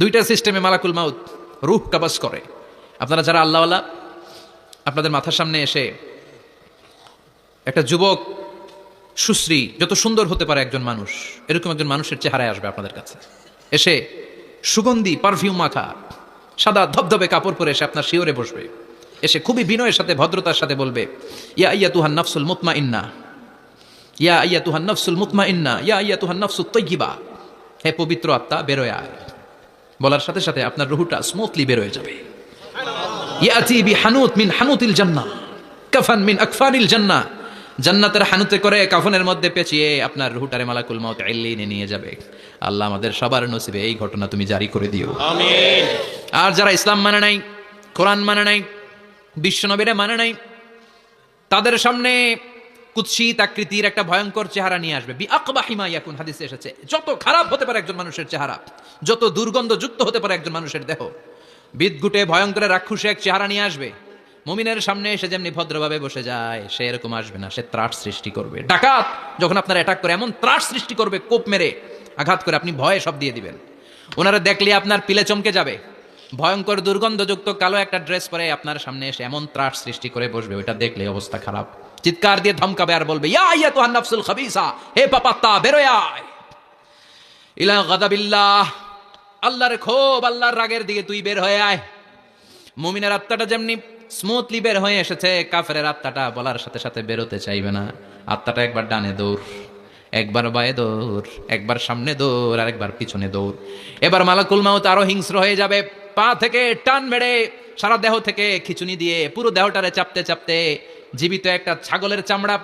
দুইটা সিস্টেমে মালাকুল মাউত, রুহ কাবাস করে। আপনারা যারা আল্লাহওয়ালা, আপনাদের মাথার সামনে এসে একটা যুবক, সুশ্রী, যত সুন্দর হতে পারে একজন মানুষ, এরকম একজন মানুষের চেহারায় আসবে আপনাদের কাছে। এসে সুগন্ধি পারফিউম মাখা, সাদা ধবধবে কাপড় পরে এসে আপনার শিওরে বসবে। এসে খুবই বিনয়ের সাথে, ভদ্রতার সাথে বলবে, ইয়া ইয়া তুহান নফসুল মুতমা ইন্না ইয়া ইয়া তুহান নফসুল মুতমা ইন্না ইয়া ইয়া তুহান নফসুল তৈগিবা হে পবিত্র আত্মা, বেরোয় আয়। বলার সাথে সাথে আপনার রুহুটা স্মুথলি বেরোয় যাবে। ইয়াতি বি হানুত মিন হানুতিল জান্নাহ কাফান মিন আকফানিল জান্নাহ। জান্নাতের হানুতে করে কাফনের মধ্যে পেঁচিয়ে আপনার রুহুটারে মালাকুল মাউত এল্লিনে নিয়ে যাবে। আল্লাহ আমাদের সবার নসিবে এই ঘটনা তুমি জারি করে দিও। আমিন। আর যারা ইসলাম মানে নাই কোরআন মানে নাই বিশ্বনবীরা মানে নাই তাদের সামনে কুৎসিত আকৃতির একটা ভয়ঙ্কর চেহারা নিয়ে আসবে। বি আকবাহিমা ইয়াকুন, হাদিসে এসেছে। যত খারাপ হতে পারে একজন মানুষের চেহারা, যত দুর্গন্ধযুক্ত হতে পারে একজন মানুষের দেহ বিদগুটে ভয়ঙ্কর রাক্ষুসে এক চেহারা নিয়ে আসবে। মুমিনের সামনে এসে যেমনি ভদ্রভাবে বসে যায়, সে এরকম আসবে না, সে ত্রাস সৃষ্টি করবে। ডাকাত যখন আপনার অ্যাটাক করে, এমন ত্রাস সৃষ্টি করবে, কোপ মেরে আঘাত করে আপনি ভয়ে সব দিয়ে দিবেন। ওনারা দেখলে আপনার পিলে চমকে যাবে। ভয়ঙ্কর দুর্গন্ধযুক্ত কালো একটা ড্রেস পরে আপনার সামনে এসে এমন ত্রাস সৃষ্টি করে বসবে, ওইটা দেখলে অবস্থা খারাপ। চিৎকার দিয়ে ধমকাবে আর বলবে, ইয়া ইয়া নাফসুল খাবিসা, হে পাপাত্তা, বেরোয় আয়। ইলা আল্লাহর ক্ষোভ আল্লাহর রাগের দিকে তুই বের হয়ে আয়। মুমিনের আত্মাটা যেমনি স্মুথলি বের হয়ে এসেছে কাফের আত্মাটা বলার সাথে সাথে বেরোতে চাইবে না। আত্মাটা একবার ডানে দৌড়, একবার বায়ে দৌড়, একবার সামনে দৌড়, আর একবার পিছনে দৌড়। এবার মালাকুল মাউত আরও হিংস্র হয়ে যাবে, পা থেকে টান মেরে সারা দেহ থেকে খিচুনি দিয়ে পুরো দেহটারে চাপতে চাপতে জীবিত একটা ছাগলের চামড়া।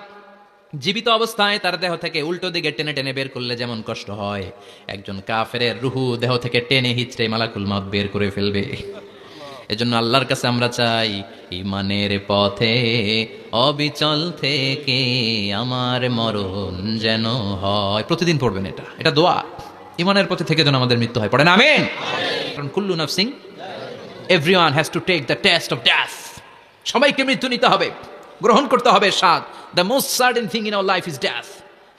জীবিত অবস্থায় তার দেহ থেকে উল্টো দিকে টেনে টেনে বের করলে যেমন কষ্ট হয়, একজন কাফেরের রুহু দেহ থেকে টেনে হিচড়ে মালাকুল মাউত বের করে ফেলবে। এজন্য আল্লাহর কাছে আমরা চাই, ইমানের পথে, অবিচল থেকে আমার মরণ যেন হয়। প্রতিদিন পড়বেন এটা এটা দোয়া। ইমানের পথে থেকে যেন আমাদের মৃত্যু হয়, পড়েন, আমেন। কারণ কুল্লু নাফ নাফসিং everyone has to take the test of death সবাইকে মৃত্যু নিতে হবে। গ্রহণ করতে হবে স্বাদ। The most certain thing in our life is death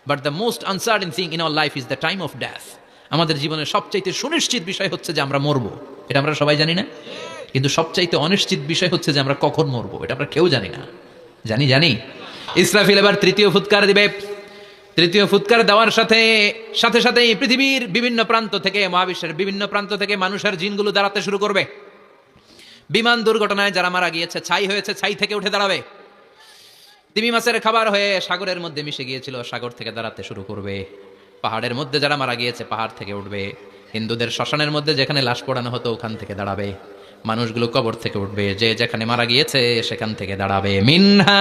but the most uncertain thing in our life is the time of death আমাদের জীবনের সবচাইতে সুনিশ্চিত বিষয় হচ্ছে যে আমরা মরবো। এটা আমরা সবাই জানি না? কিন্তু সবচাইতে অনিশ্চিত বিষয় হচ্ছে যে আমরা কখন মরবো। এটা আমরা কেউ জানি না। জানি জানি। ইসরাফিল এবার তৃতীয় ফুৎকার দিবে। তৃতীয় ফুৎকার দেওয়ার সাথে সাথে সাথে পৃথিবীর বিভিন্ন প্রান্ত থেকে, মহাবিশ্বের বিভিন্ন প্রান্ত থেকে মানুষের জিনগুলো দাঁড়াতে শুরু করবে। বিমান দুর্ঘটনায় যারা মারা গিয়েছে, ছাই হয়েছে, ছাই থেকে উঠে দাঁড়াবে। তিমি মাছের খাবার হয়ে সাগরের মধ্যে মিশে গিয়েছিল সাগর থেকে দাঁড়াতে শুরু করবে পাহাড়ের মধ্যে যারা মারা গিয়েছে পাহাড় থেকে উঠবে হিন্দুদের শ্মশানের মধ্যে যেখানে লাশ পোড়ানো হতো ওখান থেকে দাঁড়াবে মানুষগুলো কবর থেকে উঠবে যে যেখানে মারা গিয়েছে সেখান থেকে দাঁড়াবে মিনহা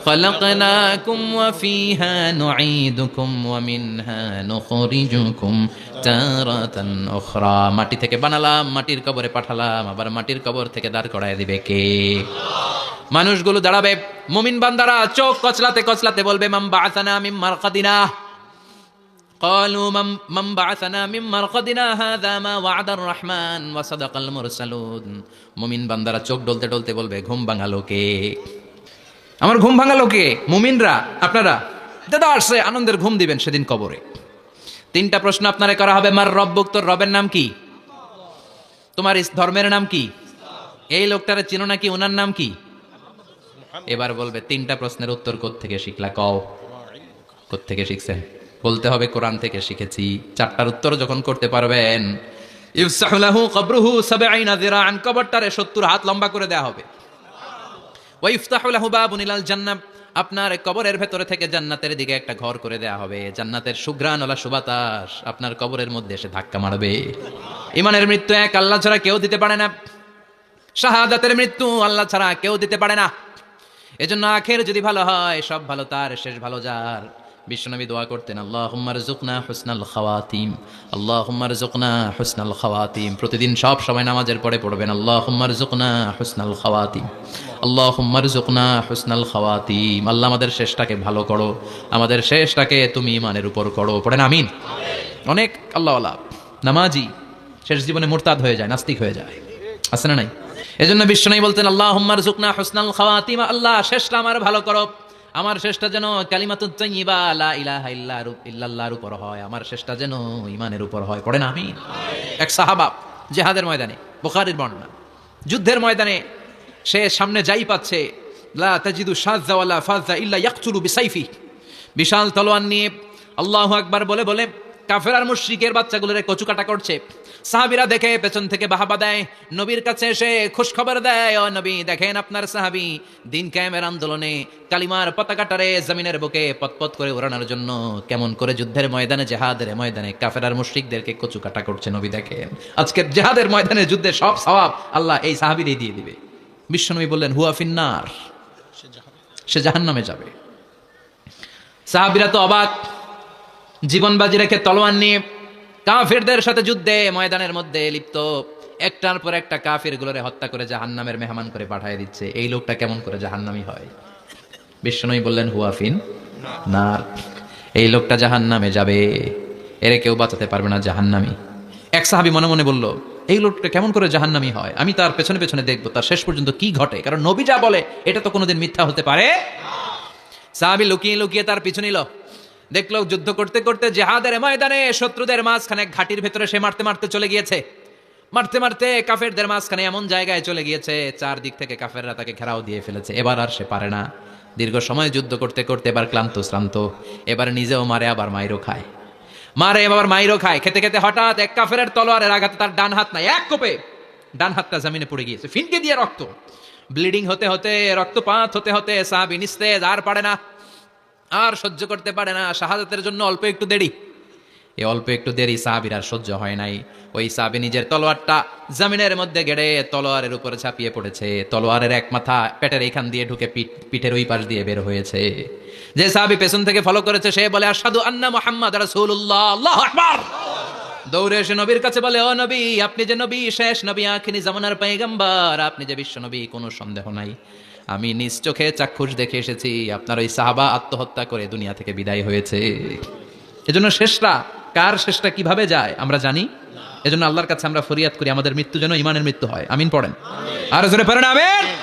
خلقناكم وفيها نعيدكم ومنها نخرجكم تارة أخرى মাটি থেকে বানালাম মাটির কবরে পাঠালাম আবার মাটির কবর থেকে দাঁড় করায় দিবে কে মানুষগুলো দাঁড়াবে মুমিন বান্দারা চোখ কচলাতে কচলাতে বলবে মাম বাআসানা মিন মারকাদিনা قالوا من من بعثنا من مرقدنا هذا ما وعد الرحمن وصدق المرسلون মুমিন বান্দারা চোখ ডলতে ডলতে বলবে ঘুম ভাঙালো কে আমার ঘুম ভাঙালো কে মুমিনরা আপনারা দাদা আসছে আনন্দের ঘুম দিবেন সেদিন কবরে তিনটা প্রশ্ন আপনারে করা হবে মার রব্বুক তোর রবের নাম কি তোমার ইস- ধর্মের নাম কি এই লোকটারে চিনো নাকি ওনার নাম কি এবার বলবে, তিনটা প্রশ্নের উত্তর থেকে শিখলা? কও। থেকে শিখছেন বলতে হবে কোরআন থেকে শিখেছি। চারটার উত্তর যখন করতে পারবেন কবরুহু কবরটারে 70 হাত লম্বা করে দেয়া হবে। ওয়া বাবুন ইলাল জান্নাহ, আপনার কবরের ভেতরে থেকে জান্নাতের দিকে একটা ঘর করে দেয়া হবে। জান্নাতের সুঘ্রাণ ওলা সুবাতাস আপনার কবরের মধ্যে এসে ধাক্কা মারবে। ইমানের মৃত্যু এক, আল্লাহ ছাড়া কেউ দিতে পারে না। শাহাদাতের মৃত্যু আল্লাহ ছাড়া কেউ দিতে পারে না। এজন্য আখের যদি ভালো হয়, সব ভালো, তার শেষ ভালো যার। বিশ্বনবী দোয়া করতেন আল্লাহ হুম্মার জুকনা হুসনাল খাওয়াতিম আল্লাহ হুম্মার জুকনা হুসনাল খাওয়াতিম। প্রতিদিন সব সময় নামাজের পরে পড়বেন আল্লাহ হুম্মার জুকনা হুসনাল খাওয়াতিম আল্লাহ হুম্মার জুকনা হুসনাল খাওয়াতিম। আল্লাহ আমাদের শেষটাকে ভালো করো, আমাদের শেষটাকে তুমি ইমানের উপর করো। পড়েন, আমিন। অনেক আল্লাহ আল্লাহ নামাজি, শেষ জীবনে মোরতাদ হয়ে যায়, নাস্তিক হয়ে যায়। আছে না নাই? এজন্য বিশ্বনাই বলতেন আল্লাহ হুম্মার জুকনা হুসনাল খাওয়াতিম, আল্লাহ শেষটা আমার ভালো করো। আমার শেষটা যেন কালিমাতুত তাইয়্যিবা লা ইলাহা ইল্লা ইল্লাল্লাহর উপর হয়। আমার শেষটা যেন ইমানের উপর হয়। পড়েন আমি এক সাহাবা জেহাদের ময়দানে, বোখারির বর্ণনা। যুদ্ধের ময়দানে সে সামনে যাই পাচ্ছে, লা তাজিদু সাজ্জা ওয়ালা ফাজ্জা ইল্লা ইয়াকতুলু বিসাইফি। বিশাল তলোয়ার নিয়ে আল্লাহু আকবার বলে বলে কাফের আর মুশরিকের বাচ্চাগুলোরে কচুকাটা করছে। সাহাবিরা দেখে পেছন থেকে বাহাবা দেয়, নবীর কাছে এসে খবর দেয়, ও নবী, দেখেন আপনার সাহাবি দিন কায়েমের আন্দোলনে কালিমার পতাকাটারে জমিনের বুকে পতপত করে উড়ানোর জন্য কেমন করে যুদ্ধের ময়দানে, জেহাদের ময়দানে কাফের মুশ্রিকদেরকে কচু কাটা করছে, নবী দেখেন। আজকের জেহাদের ময়দানে যুদ্ধে সব সওয়াব আল্লাহ এই সাহাবিরই দিয়ে দিবে। বিশ্বনবী বললেন, হুয়া ফিন্নার, সে জাহান্নামে যাবে। সাহাবিরা তো অবাক জীবন বাজি রেখে তলোয়ার নিয়ে কাফিরদের সাথে যুদ্ধে ময়দানের মধ্যে লিপ্ত। একটার পর একটা কাফির গুলোরে হত্যা করে জাহান্নামের মেহমান করে পাঠিয়ে দিচ্ছে। এই লোকটা কেমন করে জাহান্নামি হয়? বিষ্ণনই বললেন হুয়াফিন না এই লোকটা জাহান্নামে যাবে। এরে কেউ বাঁচাতে পারবে না জাহান্নামি। এক সাহাবি মনে মনে বলল, এই লোকটা কেমন করে জাহান্নামি হয়? আমি তার পেছনে পেছনে দেখব, তার শেষ পর্যন্ত কি ঘটে? কারণ নবী যা বলে, এটা তো কোনোদিন মিথ্যা হতে পারে সাহাবি লুকিয়ে লুকিয়ে তার পিছু নিল। দেখল যুদ্ধ করতে করতে জেহাদের ময়দানে শত্রুদের মাঝখানে ঘাটির ভেতরে সে মারতে মারতে চলে গিয়েছে। মারতে মারতে কাফেরদের মাঝখানে এমন জায়গায় চলে গিয়েছে, চারদিক থেকে কাফেররা তাকে ঘেরাও দিয়ে ফেলেছে। এবার আর সে পারে না। দীর্ঘ সময় যুদ্ধ করতে করতে এবার ক্লান্ত, শ্রান্ত। এবার নিজেও মারে, আবার মাইরও খায়। মারে এবার মাইরও খায়। খেতে খেতে হঠাৎ এক কাফেরের তলোয়ারের আঘাতে তার ডান হাত নাই, এক কোপে ডান হাতটা জমিনে পড়ে গিয়েছে। ফিনকে দিয়ে রক্ত। ব্লিডিং হতে হতে, রক্তপাত হতে হতে সাহাবি নিস্তেজ, আর পারে না। আর সহ্য করতে পারে না। শাহাদাতের জন্য অল্প একটু দেরি। এ অল্প একটু দেরি সাহাবির আর সহ্য হয় নাই। ওই সাহাবি নিজের তলোয়ারটা জামিনের মধ্যে গেড়ে তলোয়ারের উপরে ছাপিয়ে পড়েছে। তলোয়ারের এক মাথা পেটের এইখান দিয়ে ঢুকে পিঠ, পিঠের ওই পাশ দিয়ে বের হয়েছে। যে সাহাবি পেছন থেকে ফলো করেছে, সে বলে আসাদু আন্না মোহাম্মদ রাসূলুল্লাহ দৌড়ে এসে নবীর কাছে বলে, ও নবী, আপনি যে নবী, শেষ নবী আখিনি জামানার পেগম্বর আপনি যে বিশ্ব নবী, কোনো সন্দেহ নাই। আমি নিজ চোখে চাক্ষুষ দেখে এসেছি, আপনার ওই সাহাবা আত্মহত্যা করে দুনিয়া থেকে বিদায় হয়েছে। এজন্য শেষটা কার শেষটা কীভাবে যায়, আমরা জানি? এজন্য আল্লাহর কাছে আমরা ফরিয়াদ করি, আমাদের মৃত্যু যেন ইমানের মৃত্যু হয়। আমিন পড়েন। আর জোরে পড়েন, আমিন।